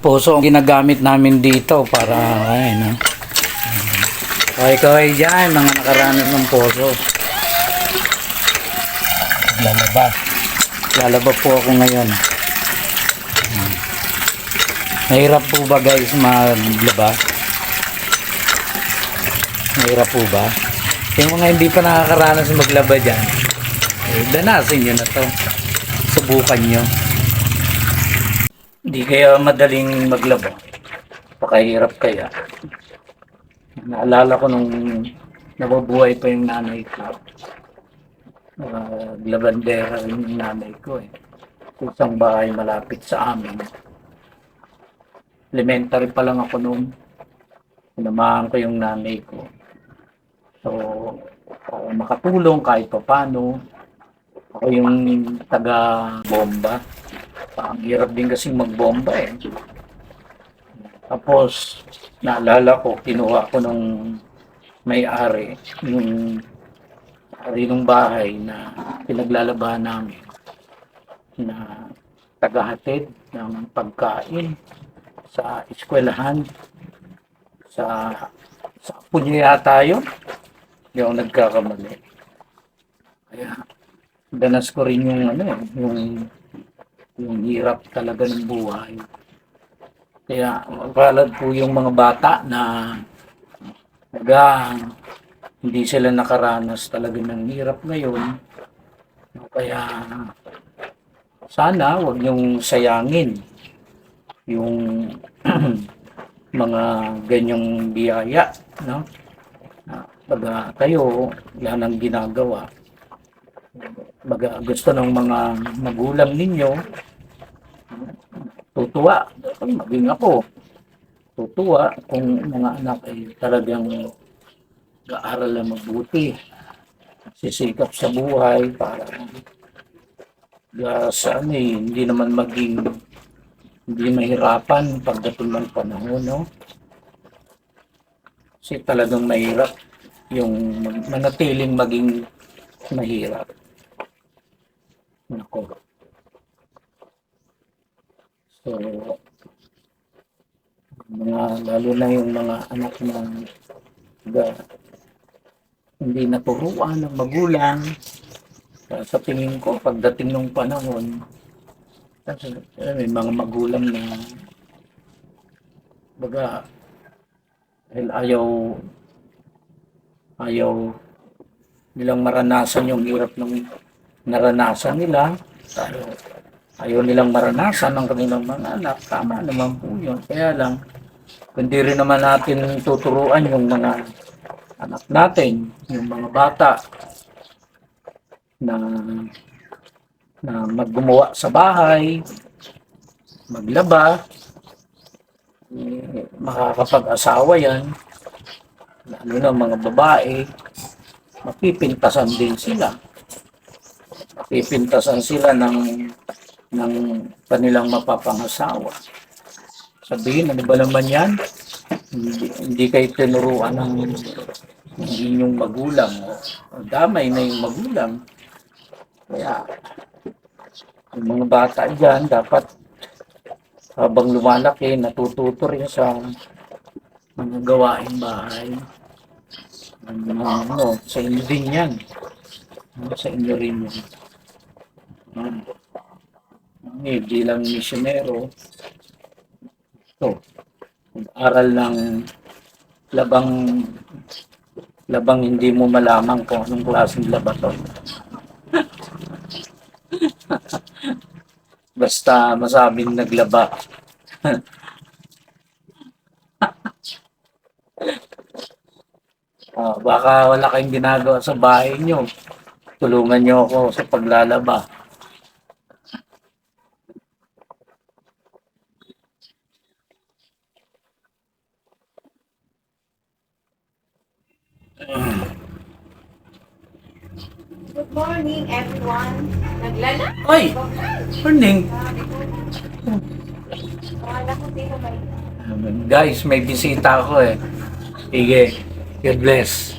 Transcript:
Puso ang ginagamit namin dito para, ayun, no? Okay, kaway dyan, mga nakaranas ng puso. Lalaba. Lalaba po ako ngayon. Mahirap po ba guys maglaba? Mahirap po ba? Yung mga hindi pa nakakaranas maglaba dyan, eh, danasin nyo na to. Subukan nyo. Hindi kaya madaling maglaba. Pakahirap kaya. Naalala ko nung nababuhay pa yung nanay ko. Uh, labandera yung nanay ko eh. Sa Isang bahay malapit sa amin. Elementary pa lang ako noon. Sinamahan ko yung nanay ko. So, para makatulong kahit pa paano. Ako yung taga-bomba. Ang hirap din kasi magbomba eh. Tapos, naalala ko, kinuha ko nung may-ari, yung ari ng bahay na pinaglalabahan namin na tagahatid ng pagkain sa eskwelahan. Sa sa apo niya yata yun. Hindi nagkakamali. Kaya danas ko rin yung ano eh, yung yung hirap talaga ng buhay kaya palad po yung mga bata na naga hindi sila nakaranas talaga ng hirap ngayon. Kaya sana wag niyong sayangin yung mga ganyang biyaya, no? Baga kayo, yan ang ginagawa. Baga gusto ng mga magulang ninyo, tutuwa. Maging ako, tutuwa kung mga anak ay talagang gaaral na mabuti. Sisikap sa buhay para sa ano eh, hindi naman maging hindi mahirapan pagdating ng panahon, no? Kasi talagang mahirap yung manatiling maging mahirap. Nako. So, mga, lalo na yung mga anak na ga, hindi naturuan ng magulang. Uh, sa tingin ko, pagdating ng panahon, eh, may mga magulang na baga dahil ayaw ayaw nilang maranasan yung hirap ng naranasan nila. Ayaw, ayaw nilang maranasan ng kanilang mga anak. Tama naman po yun. Kaya lang, hindi rin naman natin tuturuan yung mga anak natin, yung mga bata na na maggumawa sa bahay, maglaba, eh, makakapag-asawa yan, lalo na mga babae, mapipintasan din sila. Mapipintasan sila ng ng kanilang mapapangasawa. Sabihin, ano ba naman yan? Hindi, hindi kayo tinuruan ng, ng inyong magulang. Damay na yung magulang. Kaya, yung mga bata dyan, dapat habang lumalaki, natututo rin sa mga gawaing bahay. Ano, ano, sa inyo din yan. Sa inyo rin yan. Ano, eh, bilang misyonero, ito, aral ng labang labang hindi mo malaman kung anong klaseng laba to. Basta masabing naglaba. Ah, baka wala kayong ginagawa sa bahay nyo. Tulungan nyo ako sa paglalaba. Good morning, everyone. Naglala? Ay! Morning! Guys, may bisita ako eh. Sige. God bless.